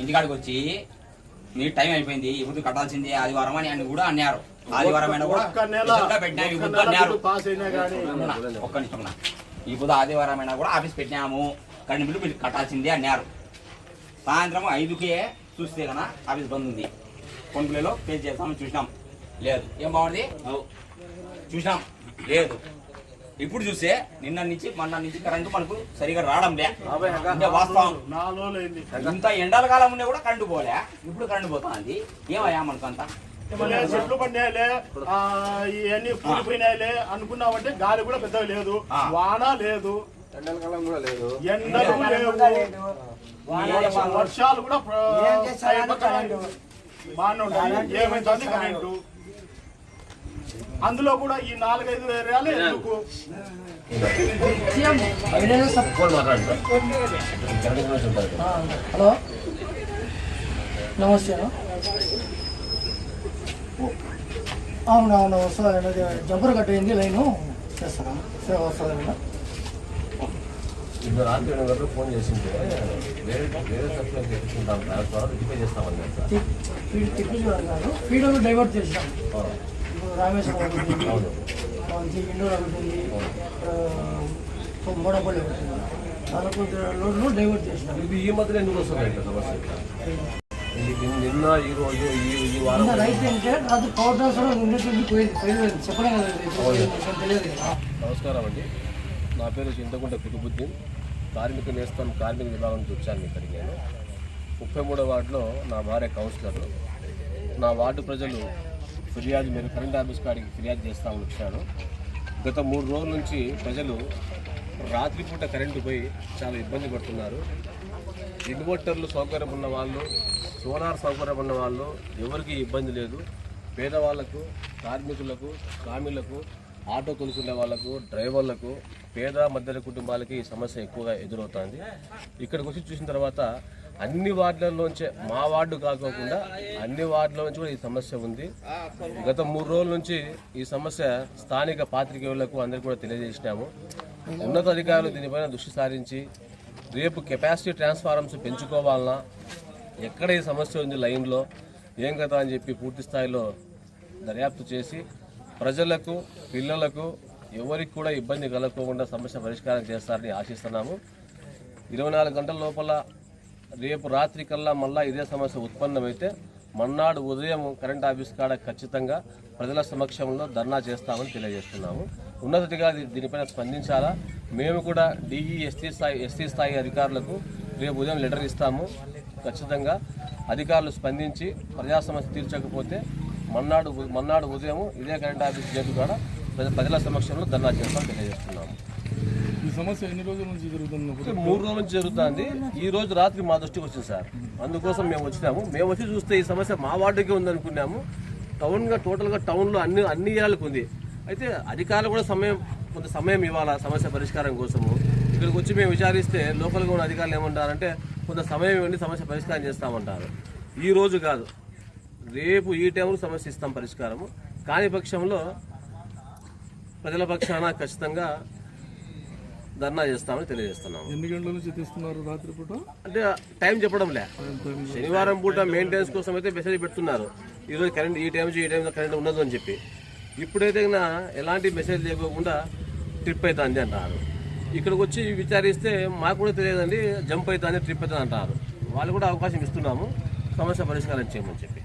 ఇంటికాడికి వచ్చి మీ టైం అయిపోయింది ఇప్పుడు కట్టాల్సింది ఆదివారం అని అని కూడా అన్నారు. ఆదివారం అయినా కూడా ఒక్క ఇప్పుడు అన్నారు. నిమిషం. ఇప్పుడు ఆదివారం అయినా కూడా ఆఫీస్ పెట్టినాము కరెంట్ బిల్లు మీరు కట్టాల్సిందే అన్నారు. సాయంత్రం ఐదుకే చూస్తే కన్నా ఆఫీస్ బంద్ ఉంది. ఫోన్పేలో పే చేస్తామని చూసినాం. లేదు. ఏం బాగుంది? చూసినాం. లేదు. ఇప్పుడు చూస్తే నిన్న నుంచి మొన్న నుంచి కరెంటు మనకు సరిగా రావడం లే. వాస్తవం. ఇంత ఎండల కాలం ఉండే కూడా కరెంటు పోలే. ఇప్పుడు కరెంటు పోతుంది. ఏమయ్యా మనకు అంతా? చెట్లు పడినాయిలే ఆ, ఇవన్నీ కూలిపోయినాయిలే అనుకున్నామంటే గాలి కూడా పెద్దగా లేదు. వాన లేదు. ఎండలకాలం కూడా లేదు. ఎండలు లేవు. వర్షాలు కూడా బాగానే ఉంటాయి. ఏమైతుంది కరెంటు. అందులో కూడా ఈ నాలుగైదు ఏరియాలు ఎందుకు సార్ హలో నమస్తే అవును అవును వస్తుంది జబ్బర్ కట్ అయింది లైను చేస్తాను సేవ వస్తుంది ఇద్దరు రాత్రి ఏడు గంటలకు ఫోన్ చేసింటే వేరే వేరే సప్లై తెచ్చుకుంటాం దాని ద్వారా రిపే చేస్తామని సార్ ఫీడ్ డైవర్ట్ రామేశ్వరం ఒకటి ఉంది. అవును మనకి ఇండోర్ ఒకటి ఉంది మోడపల్లి ఒకటి ఉంది నాలుగు లోడ్లు డైవర్ట్ చేసినాం ఇది ఈ మధ్యలో ఎందుకు ఇక్కడ నిన్న ఈ రోజు ఈ వారం రైట్ అంటే పవర్ ట్రాన్స్ఫర్ చెప్పడం తెలియదు కదా నమస్కారం అండి. నా పేరు చింతకుంట కుతుబుద్దీన్. కార్మిక నేస్తం కార్మిక విభాగం వచ్చాను ఇక్కడికి నేను. ముప్పై మూడో వార్డులో నా భార్య కౌన్సిలర్. నా వార్డు ప్రజలు ఫిర్యాదు మీరు కరెంట్ ఆఫీస్ కాడికి ఫిర్యాదు చేస్తామని వచ్చాను. గత మూడు రోజుల నుంచి ప్రజలు రాత్రిపూట కరెంటు పోయి చాలా ఇబ్బంది పడుతున్నారు. ఇన్వర్టర్లు సౌకర్యం ఉన్న వాళ్ళు సోలార్ సౌకర్యం ఉన్న వాళ్ళు ఎవరికి ఇబ్బంది లేదు. పేదవాళ్ళకు కార్మికులకు శ్రామికులకు ఆటో కొనుక్కునే వాళ్ళకు డ్రైవర్లకు పేద మధ్య కుటుంబాలకి ఈ సమస్య ఎక్కువగా ఎదురవుతుంది. ఇక్కడికి వచ్చి చూసిన తర్వాత అన్ని వార్డులలోంచే మా వార్డు కాకోకుండా అన్ని వార్డుల నుంచి కూడా ఈ సమస్య ఉంది. గత మూడు రోజుల నుంచి ఈ సమస్య స్థానిక పాత్రికేయులకు అందరికీ కూడా తెలియజేసినాము. ఉన్నతాధికారులు దీనిపైన దృష్టి సారించి రేపు కెపాసిటీ ట్రాన్స్ఫారమ్స్ పెంచుకోవాలన్నా ఎక్కడ ఈ సమస్య ఉంది లైన్లో ఏం కదా అని చెప్పి పూర్తి స్థాయిలో దర్యాప్తు చేసి ప్రజలకు పిల్లలకు ఎవరికి కూడా ఇబ్బంది కలగకుండా సమస్య పరిష్కారం చేస్తారని ఆశిస్తున్నాము. ఇరవై నాలుగు గంటల లోపల రేపు రాత్రి కల్లా మళ్ళా ఇదే సమస్య ఉత్పన్నమైతే మన్నాడు ఉదయం కరెంట్ ఆఫీస్ కాడ ఖచ్చితంగా ప్రజల సమక్షంలో ధర్నా చేస్తామని తెలియజేస్తున్నాము. ఉన్నతాధికారి దీనిపైన స్పందించాలా? మేము కూడా డిఈ ఎస్టీ స్థాయి ఎస్టీ స్థాయి అధికారులకు రేపు ఉదయం లెటర్ ఇస్తాము. ఖచ్చితంగా అధికారులు స్పందించి ప్రజా సమస్య తీర్చకపోతే మన్నాడు మన్నాడు ఉదయం ఇదే కరెంట్ ఆఫీస్ గేటు కూడా ప్రజల సమక్షంలో ధర్నా చేస్తామని తెలియజేస్తున్నాము. ఈ సమస్య ఎన్ని రోజుల నుంచి జరుగుతుంది మూడు రోజుల నుంచి జరుగుతుంది. ఈ రోజు రాత్రి మా దృష్టికి వచ్చింది సార్. అందుకోసం మేము వచ్చినాము. మేము వచ్చి చూస్తే ఈ సమస్య మా వార్డుకే ఉందనుకున్నాము. టౌన్గా టోటల్గా టౌన్లో అన్ని అన్ని ఏళ్ళకు ఉంది. అయితే అధికారులు కూడా సమయం కొంత సమయం ఇవ్వాలా సమస్య పరిష్కారం కోసము? ఇక్కడికి వచ్చి మేము విచారిస్తే లోకల్గా ఉన్న అధికారులు ఏమంటారంటే కొంత సమయం ఇవ్వండి సమస్య పరిష్కారం చేస్తామంటారు. ఈ రోజు కాదు. రేపు ఈ టైంలో సమస్య ఇస్తాం పరిష్కారము. కాని పక్షంలో ప్రజల పక్షాన ఖచ్చితంగా ధర్నా చేస్తామని తెలియజేస్తున్నాము. ఎన్ని గంటల నుంచి తెస్తున్నారు రాత్రిపూట? అంటే టైం చెప్పడం. లే శనివారం పూట మెయింటెనెన్స్ కోసం అయితే మెసేజ్ పెడుతున్నారు. ఈరోజు కరెంట్ ఈ టైం ఈ టైం కరెంట్ ఉండదు అని చెప్పి. ఇప్పుడైతే ఎలాంటి మెసేజ్ లేకోకుండా ట్రిప్ అవుతుంది అంటారు. ఇక్కడికి వచ్చి విచారిస్తే మాకు కూడా తెలియదండి జంప్ అవుతుంది ట్రిప్ అవుతుంది అంటారు. వాళ్ళు కూడా అవకాశం ఇస్తున్నాము సమస్య పరిష్కారం చేయమని చెప్పి.